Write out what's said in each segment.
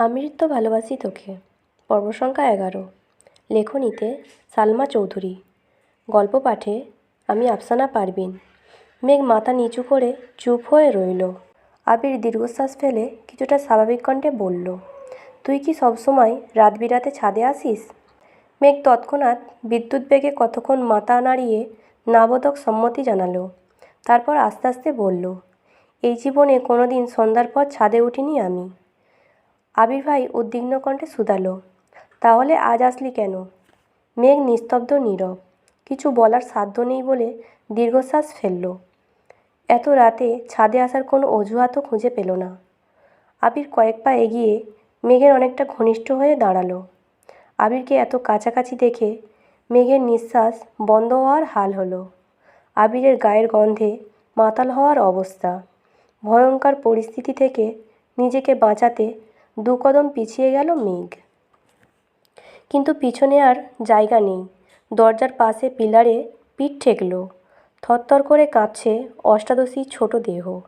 অমৃত ভালোবাসি তোকে। পর্ব সংখ্যা এগারো। লেখনীতে সালমা চৌধুরী। গল্প পাঠে আমি আফসানা পারভিন। মেঘ মাথা নিচু করে চুপ হয়ে রইল। আবির দীর্ঘশ্বাস ফেলে কিছুটা স্বাভাবিক কণ্ঠে বলল, তুই কি সবসময় রাত বিরাতে ছাদে আসিস? মেঘ তৎক্ষণাৎ বিদ্যুৎ বেগে কতক্ষণ মাথা নাড়িয়ে নাবোধক সম্মতি জানালো। তারপর আস্তে আস্তে বলল, এই জীবনে কোনো দিন সন্ধ্যার পর ছাদে উঠিনি আমি। আবির ভাই উদ্বিগ্ন কণ্ঠে শুধালো, তাহলে আজ আসলি কেন? মেঘ নিস্তব্ধ, নীরব, কিছু বলার সাধ্য নেই বলে দীর্ঘশ্বাস ফেলল। এত রাতে ছাদে আসার কোনো অজুহাতও খুঁজে পেল না। আবির কয়েক পা এগিয়ে মেঘের অনেকটা ঘনিষ্ঠ হয়ে দাঁড়াল। আবিরকে এত কাছাকাছি দেখে মেঘের নিঃশ্বাস বন্ধ হওয়ার হাল হলো। আবিরের গায়ের গন্ধে মাতাল হওয়ার অবস্থা, ভয়ঙ্কর পরিস্থিতি থেকে নিজেকে বাঁচাতে দু কদম পিছিয়ে গেল মেঘ। কিন্তু পিছনে আর জায়গা নেই। দরজার পাশে পিলারে পিঠ ঠেকল। থরথর করে কাঁপছে অষ্টাদশী ছোট দেহ।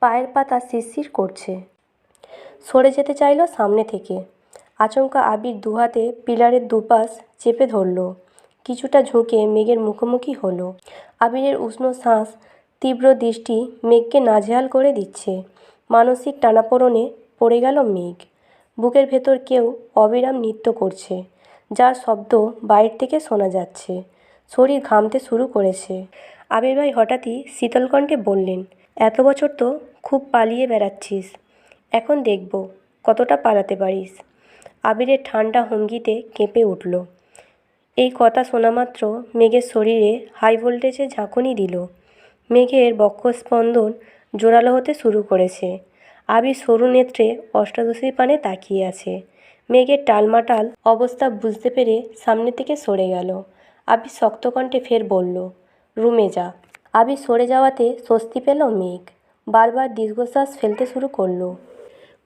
পায়ের পাতা শিরশির করছে। সরে যেতে চাইল সামনে থেকে। আচমকা আবির দুহাতে পিলারের দুপাশ চেপে ধরল। কিছুটা ঝুঁকে মেঘের মুখোমুখি হলো। আবিরের উষ্ণ শ্বাস, তীব্র দৃষ্টি মেঘকে নাজেহাল করে দিচ্ছে। মানসিক টানাপোড়েনে পড়ে গেল মেঘ। বুকের ভেতর কেউ অবিরাম নৃত্য করছে, যার শব্দ বাইরে থেকে শোনা যাচ্ছে। শরীর ঘামতে শুরু করেছে। আবির ভাই হঠাৎই শীতলকণ্ঠে বললেন, এত বছর তো খুব পালিয়ে বেড়াচ্ছিস, এখন দেখব কতটা পালাতে পারিস। আবিরের ঠান্ডা হুমকিতে কেঁপে উঠল। এই কথা শোনা মাত্র মেঘের শরীরে হাই ভোল্টেজে ঝাঁকুনি দিল। মেঘের বক্ষস্পন্দন জোরালো হতে শুরু করেছে। আবির সরু নেত্রে অষ্টাদশীর পানে তাকিয়ে আছে। মেঘের টালমাটাল অবস্থা বুঝতে পেরে সামনে থেকে সরে গেল। আবির শক্ত কণ্ঠে ফের বলল, রুমে যা। আবির সরে যাওয়াতে স্বস্তি পেল মেঘ। বারবার দীর্ঘশ্বাস ফেলতে শুরু করল।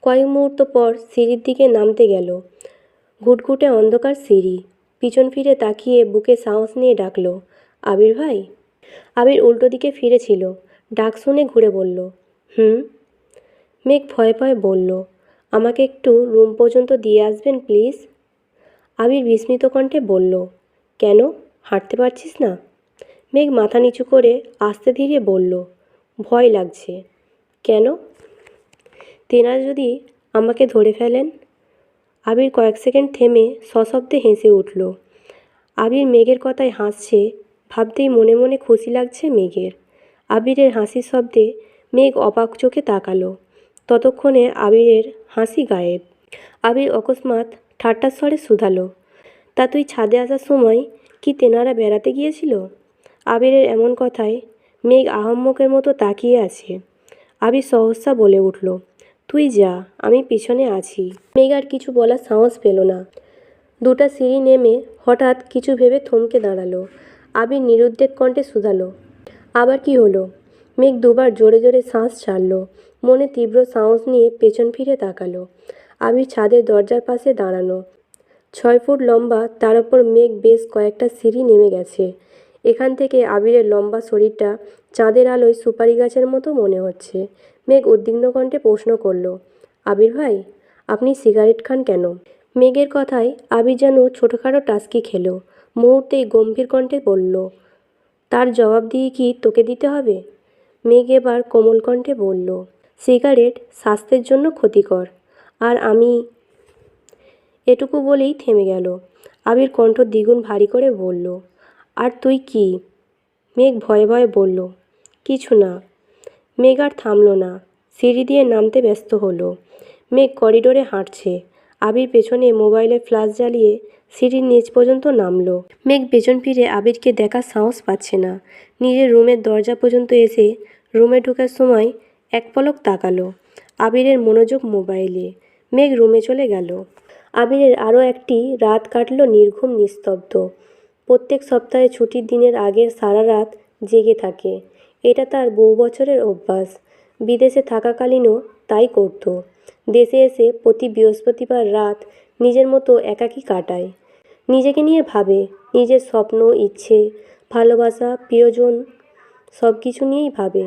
কয়েক মুহূর্ত পর সিঁড়ির দিকে নামতে গেল। ঘুটঘুটে অন্ধকার সিঁড়ি। পিছন ফিরে তাকিয়ে বুকে সাহস নিয়ে ডাকলো, আবির ভাই? আবির উল্টো দিকে ফিরেছিল, ডাক শুনে ঘুরে বলল, হুম? মেঘ ভয়ে ভয়ে বলল, আমাকে একটু রুম পর্যন্ত দিয়ে আসবেন, প্লিজ? আবির বিস্মিত কণ্ঠে বলল, কেন? হাঁটতে পারছিস না? মেঘ মাথা নিচু করে আস্তে ধীরে বলল, ভয় লাগছে। কেন? তেনারা যদি আমাকে ধরে ফেলেন? আবির কয়েক সেকেন্ড থেমে সশব্দে হেসে উঠল। আবির মেঘের কথায় হাসছে, ভাবতেই মনে মনে খুশি লাগছে মেঘের। আবিরের হাসির শব্দে মেঘ অবাক চোখে তাকালো। ততক্ষণে আবিরের হাসি গায়েব। আবির অকস্মাৎ ঠাট্টার স্বরে শুধালো, তা তুই ছাদে আসার সময় কি তেনারা বেড়াতে গিয়েছিল? আবিরের এমন কথায় মেঘ আহম্মকের মতো তাকিয়ে আছে। আবির সহসা বলে উঠল, তুই যা, আমি পিছনে আছি। মেঘ আর কিছু বলার সাহস পেল না। দুটা সিঁড়ি নেমে হঠাৎ কিছু ভেবে থমকে দাঁড়াল। আবির নিরুদ্বেগ কণ্ঠে শুধালো, আবার কি হলো? মেঘ দুবার জোরে জোরে শ্বাস ছাড়লো। মনে তীব্র সাহস নিয়ে পেছন ফিরে তাকালো। আবির ছাদের দরজার পাশে দাঁড়ানো ছয় ফুট লম্বা, তার ওপর মেঘ বেশ কয়েকটা সিঁড়ি নেমে গেছে। এখান থেকে আবিরের লম্বা শরীরটা চাঁদের আলোয় সুপারি গাছের মতো মনে হচ্ছে। মেঘ উদ্বিগ্ন কণ্ঠে প্রশ্ন করল, আবির ভাই, আপনি সিগারেট খান কেন? মেঘের কথায় আবির যেন ছোটোখাটো টাস্কি খেলো। মুহূর্তেই গম্ভীর কণ্ঠে বলল, তার জবাব দিয়ে কি তোকে দিতে হবে? মেঘ এবার কোমল কণ্ঠে বলল, সিগারেট স্বাস্থ্যের জন্য ক্ষতিকর। আর আমি এটুকু বলেই থেমে গেল। আবির কণ্ঠ দ্বিগুণ ভারী করে বলল, আর তুই কি? মেঘ ভয়ে ভয়ে বলল, কিছু না। মেঘ আর থামল না। সিঁড়ি দিয়ে নামতে ব্যস্ত হলো। মেঘ করিডোরে হাঁটছে। আবির পেছনে মোবাইলের ফ্ল্যাশ জ্বালিয়ে সিঁড়ির নিচ পর্যন্ত নামলো। মেঘ পেছন ফিরে আবিরকে দেখার সাহস পাচ্ছে না। নিজের রুমের দরজা পর্যন্ত এসে রুমে ঢোকার সময় এক পলক তাকালো। আবিরের মনোযোগ মোবাইলে। মেঘ রুমে চলে গেল। আবিরের আরও একটি রাত কাটল নির্ঘুম নিস্তব্ধ। প্রত্যেক সপ্তাহে ছুটির দিনের আগের সারা রাত জেগে থাকে। এটা তার বহু বছরের অভ্যাস। বিদেশে থাকাকালীনও তাই করতো। দেশে এসে প্রতি বৃহস্পতিবার রাত নিজের মতো একাকী কাটায়। নিজেকে নিয়ে ভাবে, নিজের স্বপ্ন, ইচ্ছে, ভালোবাসা, প্রিয়জন সব কিছু নিয়েই ভাবে।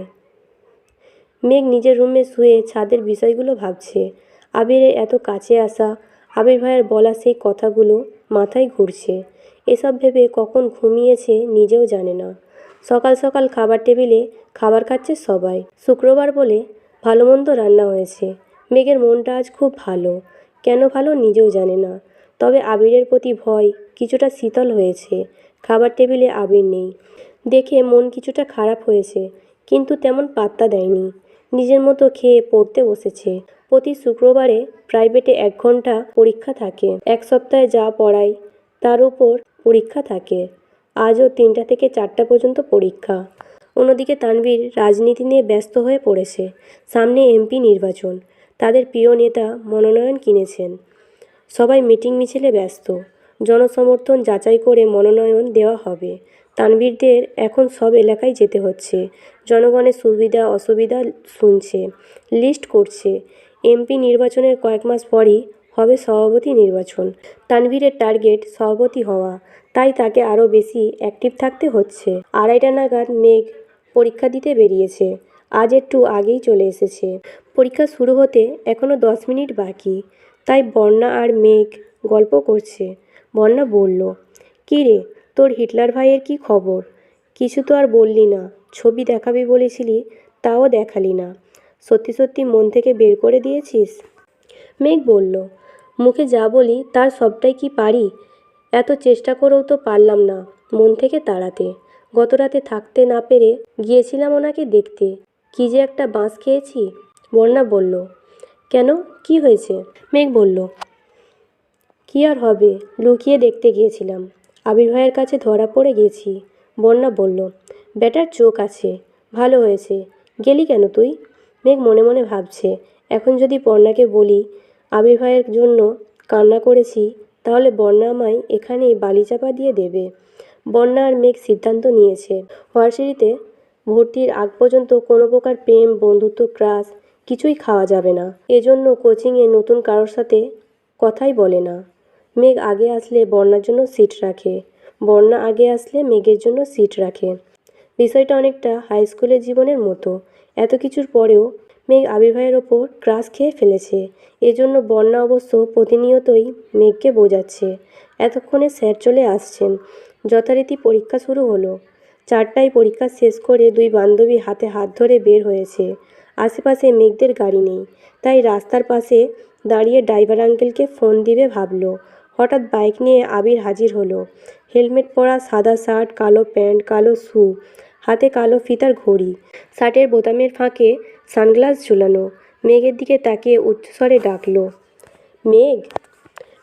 মেঘ নিজের রুমে শুয়ে ছাদের বিষয়গুলো ভাবছে। আবিরের এত কাছে আসা, আবির ভাইয়ের বলা সেই কথাগুলো মাথায় ঘুরছে। এসব ভেবে কখন ঘুমিয়েছে নিজেও জানে না। সকাল সকাল খাবার টেবিলে খাবার খাচ্ছে সবাই। শুক্রবার বলে ভালো মন্দ রান্না হয়েছে। মেঘের মনটা আজ খুব ভালো। কেন ভালো নিজেও জানে না। তবে আবিরের প্রতি ভয় কিছুটা শীতল হয়েছে। খাবার টেবিলে আবির নেই। দেখে মন কিছুটা খারাপ হয়েছে, কিন্তু তেমন পাত্তা দেয়নি। নিজের মতো খেয়ে পড়তে বসেছে। প্রতি শুক্রবারে প্রাইভেটে এক ঘণ্টা পরীক্ষা থাকে। এক সপ্তাহে যা পড়াই, তার উপর পরীক্ষা থাকে। আজও তিনটা থেকে চারটা পর্যন্ত পরীক্ষা। অন্যদিকে তানভীর রাজনীতি নিয়ে ব্যস্ত হয়ে পড়েছে। সামনে এমপি নির্বাচন। তাদের প্রিয় নেতা মনোনয়ন কিনেছেন। সবাই মিটিং মিছিলে ব্যস্ত। জনসমর্থন যাচাই করে মনোনয়ন দেওয়া হবে। তানবীরদের এখন সব এলাকায় যেতে হচ্ছে। জনগণের সুবিধা, অসুবিধা শুনছে, লিস্ট করছে। এমপি নির্বাচনের কয়েক মাস পরই হবে সভাপতি নির্বাচন। তানভীরের টার্গেট সভাপতি হওয়া। তাই তাকে আরও বেশি অ্যাক্টিভ থাকতে হচ্ছে। আড়াইটা নাগাদ মেঘ পরীক্ষা দিতে বেরিয়েছে। আজ একটু আগেই চলে এসেছে। পরীক্ষা শুরু হতে এখনও দশ মিনিট বাকি। তাই বন্যা আর মেঘ গল্প করছে। বন্যা বলল, কী রে, তোর হিটলার ভাইয়ের কি খবর? কিছু তো আর বললি না। ছবি দেখাবি বলেছিলি, তাও দেখালি না। সত্যি সত্যি মন থেকে বের করে দিয়েছিস? মেঘ বলল, মুখে যা বলি, তার সবটাই কি পারি? এত চেষ্টা করেও তো পারলাম না মন থেকে তাড়াতে। গত রাতে থাকতে না পেরে গিয়েছিলাম ওনাকে দেখতে। কি যে একটা বাঁশ খেয়েছি। বন্যা বলল, কেন? কি হয়েছে? মেঘ বলল, কি আর হবে? লুকিয়ে দেখতে গিয়েছিলাম। আবির ভাইয়ের কাছে ধরা পড়ে গেছি। বন্যা বলল, ব্যাটার, চোখ আছে। ভালো হয়েছে। গেলি কেন তুই? মেঘ মনে মনে ভাবছে, এখন যদি বন্যাকে বলি, আবির ভাইয়ের জন্য কান্না করেছি, তাহলে বন্যা আমায় এখানেই বালিচাপা দিয়ে দেবে। বন্যা আর মেঘ সিদ্ধান্ত নিয়েছে। ভার্সিটিতে ভর্তির আগ পর্যন্ত কোনো প্রকার প্রেম, বন্ধুত্ব, ক্রাশ কিছুই খাওয়া যাবে না। এজন্য কোচিংয়ে নতুন কারোর সাথে কথাই বলে না। মেঘ আগে আসলে বন্যার জন্য সিট রাখে। বন্যা আগে আসলে মেঘের জন্য সিট রাখে। বিষয়টা অনেকটা হাই স্কুলের জীবনের মতো। এত কিছুর পরেও মেঘ আবির ভাইয়ের ওপর ক্রাশ খেয়ে ফেলেছে। এজন্য বন্যা অবশ্য প্রতিনিয়তই মেঘকে বোঝাচ্ছে। এতক্ষণে স্যার চলে আসছেন। যথারীতি পরীক্ষা শুরু হলো। চারটায় পরীক্ষা শেষ করে দুই বান্ধবী হাতে হাত ধরে বের হয়েছে। আশেপাশে মেঘদের গাড়ি নেই। তাই রাস্তার পাশে দাঁড়িয়ে ড্রাইভার আঙ্কেলকে ফোন দিবে ভাবলো। হঠাৎ বাইক নিয়ে আবির হাজির হলো। হেলমেট পরা সাদা শার্ট, কালো প্যান্ট, কালো শু, হাতে কালো ফিতার ঘড়ি, শার্টের বোতামের ফাঁকে সানগ্লাস ঝুলানো, মেঘের দিকে তাকিয়ে উচ্চস্বরে ডাকলো, মেঘ?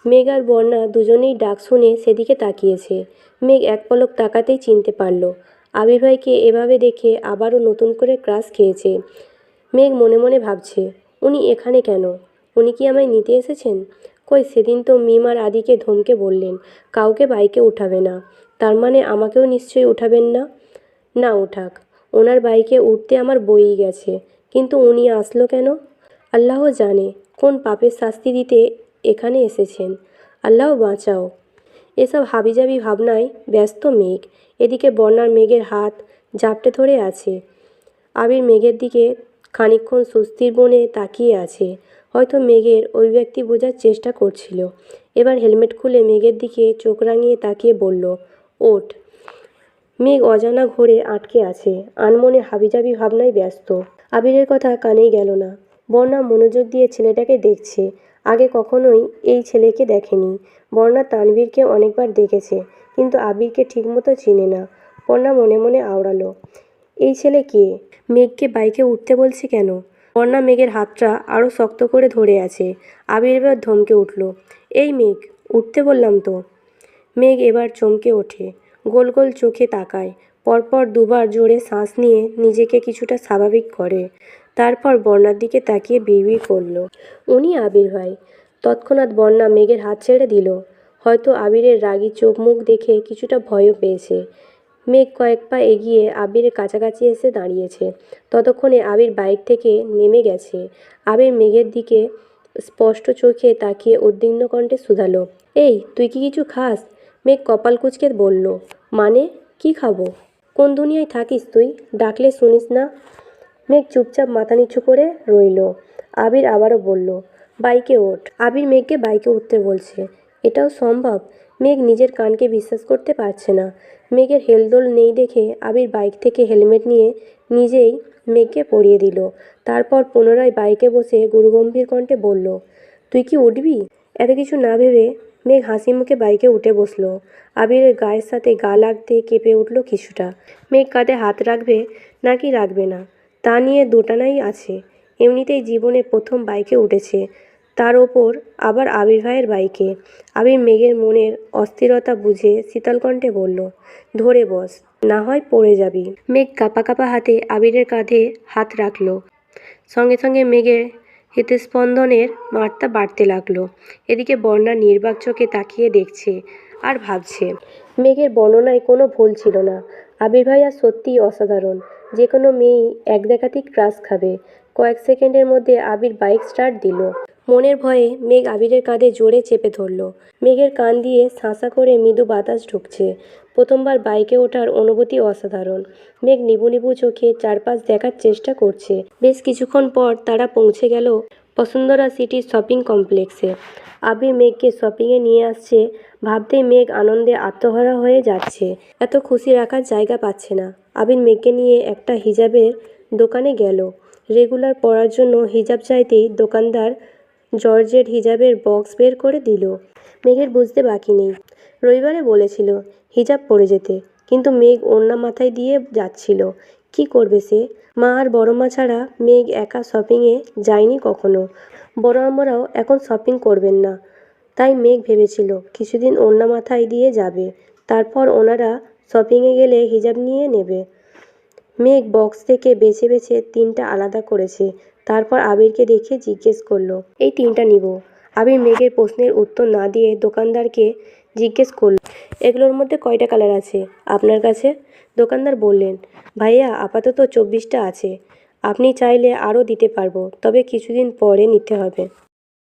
মেঘ আর বন্যা দুজনেই ডাক শুনে সেদিকে তাকিয়েছে। মেঘ এক পলক তাকাতেই চিনতে পারল। আবির ভাইকে এভাবে দেখে আবারও নতুন করে ক্রাশ খেয়েছে। মেঘ মনে মনে ভাবছে, উনি এখানে কেন? উনি কি আমায় নিতে এসেছেন? কই, সেদিন তো মিম আর আদিকে ধমকে বললেন, কাউকে বাইকে উঠাবে না। তার মানে আমাকেও নিশ্চয়ই উঠাবেন না? না উঠাক, ওনার বাইকে উঠতে আমার বইই গেছে, কিন্তু উনি আসলো কেন? আল্লাহ জানে, কোন পাপের শাস্তি দিতে এখানে এসেছেন। আল্লাহ বাঁচাও। এসব হাবিজাবি ভাবনায় ব্যস্ত মেঘ, এদিকে বন্যার মেঘের হাত জাপটে ধরে আছে। আবির মেঘের দিকে খানিকক্ষণ সুস্থির বনে তাকিয়ে আছে। হয়তো মেঘের ওই ব্যক্তি বোঝার চেষ্টা করছিল। এবার হেলমেট খুলে মেঘের দিকে চোখ রাঙিয়ে তাকিয়ে বলল, ওঠ। মেঘ অজানা ঘোরে আটকে আছে। আনমনে হাবিজাবি ভাবনায় ব্যস্ত। আবিরের কথা কানেই গেল না। বর্ণা মনোযোগ দিয়ে ছেলেটাকে দেখছে। আগে কখনোই এই ছেলেকে দেখেনি। বর্ণা তানবীরকে অনেকবার দেখেছে, কিন্তু আবিরকে ঠিকমতো চিনে না। বর্ণা মনে মনে আওড়ালো এই ছেলে কে? মেঘকে বাইকে উঠতে বলছে কেন? বর্ণা মেঘের হাতটা আরও শক্ত করে ধরে আছে। আবির এবার ধমকে উঠল, এই মেঘ, উঠতে বললাম তো? মেঘ এবার চমকে ওঠে, গোল গোল চোখে তাকায়, পরপর দুবার জোরে শ্বাস নিয়ে নিজেকে কিছুটা স্বাভাবিক করে। তারপর বন্যার দিকে তাকিয়ে বিড়বিড় করল, উনি আবির ভাই। তৎক্ষণাৎ বন্যা মেঘের হাত ছেড়ে দিল, হয়তো আবিরের রাগী চোখ মুখ দেখে কিছুটা ভয়ও পেয়েছে। মেঘ কয়েক পা এগিয়ে আবিরের কাছাকাছি এসে দাঁড়িয়েছে। ততক্ষণে আবির বাইক থেকে নেমে গেছে। আবির মেঘের দিকে স্পষ্ট চোখে তাকিয়ে উদ্বিগ্ন কণ্ঠে শুধালো, এই, তুই কি কিছু খাস? মেঘ কপাল কুচকে বলল মানে কি খাব? কোন দুনিয়ায় থাকিস তুই? ডাকলে শুনিস না? মেঘ চুপচাপ মাথা নিচু করে রইল। আবির আবারও বলল, বাইকে ওঠ। আবির মেঘকে বাইকে উঠতে বলছে, এটাও সম্ভব? মেঘ নিজের কানকে বিশ্বাস করতে পারছে না। মেঘের হেলদোল নেই দেখে আবির বাইক থেকে হেলমেট নিয়ে নিজেই মেঘকে পরিয়ে দিল। তারপর পুনরায় বাইকে বসে গুরুগম্ভীর কণ্ঠে বলল, তুই কি উঠবি? এত কিছু না ভেবে মেঘ হাসি মুখে বাইকে উঠে বসল। আবিরের গায়ের সাথে গা লাগতে কেঁপে উঠল কিছুটা। মেঘ কাঁধে হাত রাখবে নাকি রাখবে না, তা নিয়ে দুটানাই আছে। এমনিতেই জীবনে প্রথম বাইকে উঠেছে। তার ওপর আবার আবির ভাইয়ের বাইকে। আবির মেঘের মনের অস্থিরতা বুঝে শীতলকণ্ঠে বলল, ধরে বস, না হয় পড়ে যাবি। মেঘ কাঁপা কাঁপা হাতে আবিরের কাঁধে হাত রাখল। সঙ্গে সঙ্গে মেঘের হৃদস্পন্দনের মাত্রা বাড়তে লাগল। এদিকে বর্ণা নির্বাক চোখে তাকিয়ে দেখছে আর ভাবছে, মেঘের বর্ণনায় কোনো ভুল ছিল না। আবির ভাইয়া সত্যিই অসাধারণ। যে কোনো মেয়েই এক দেখাতেই ক্রাশ খাবে। কয়েক সেকেন্ডের মধ্যে আবির বাইক স্টার্ট দিল। মনের ভয়ে মেঘ আবিরের কাঁধে জোরে চেপে ধরল। মেঘের কান দিয়ে শাঁসা করে মৃদু বাতাস ঢুকছে। প্রথমবার বাইকে ওঠার অনুভূতি অসাধারণ। মেঘ নিবু নিবু চোখে চারপাশ দেখার চেষ্টা করছে। বেশ কিছুক্ষণ পর তারা পৌঁছে গেল বসুন্ধরা সিটির শপিং কমপ্লেক্সে। আবির মেঘকে শপিংয়ে নিয়ে আসছে। ভাবতেই মেঘ আনন্দে আত্মহারা হয়ে যাচ্ছে। এত খুশি রাখার জায়গা পাচ্ছে না। আবির মেঘকে নিয়ে একটা হিজাবের দোকানে গেল। রেগুলার পরার জন্য হিজাব চাইতেই দোকানদার জর্জেট হিজাবের বক্স বের করে দিল। মেঘের বুঝতে বাকি নেই। রবিবারে বলেছিল, হিজাব পরে যেতে। কিন্তু মেঘ ওড়না মাথায় দিয়ে যাচ্ছিল। কি করবে সে? মা আর বড় মা ছাড়া মেঘ একা শপিংয়ে যায়নি কখনো। বড় আমরাও এখন শপিং করবেন না। তাই মেঘ ভেবেছিল, কিছুদিন ওড়না মাথায় দিয়ে যাবে। তারপর ওনারা শপিংয়ে গেলে হিজাব নিয়ে নেবে। মেঘ বক্স থেকে বেছে বেছে তিনটা আলাদা করেছে। তারপর আবিরকে দেখে জিজ্ঞেস করল, এই তিনটা নিব? আবির মেঘের প্রশ্নের উত্তর না দিয়ে দোকানদারকে জিজ্ঞেস করল, এগুলোর মধ্যে কয়টা কালার আছে আপনার কাছে? দোকানদার বললেন, ভাইয়া, আপাতত চব্বিশটা আছে। আপনি চাইলে আরও দিতে পারব, তবে কিছুদিন পরে নিতে হবে।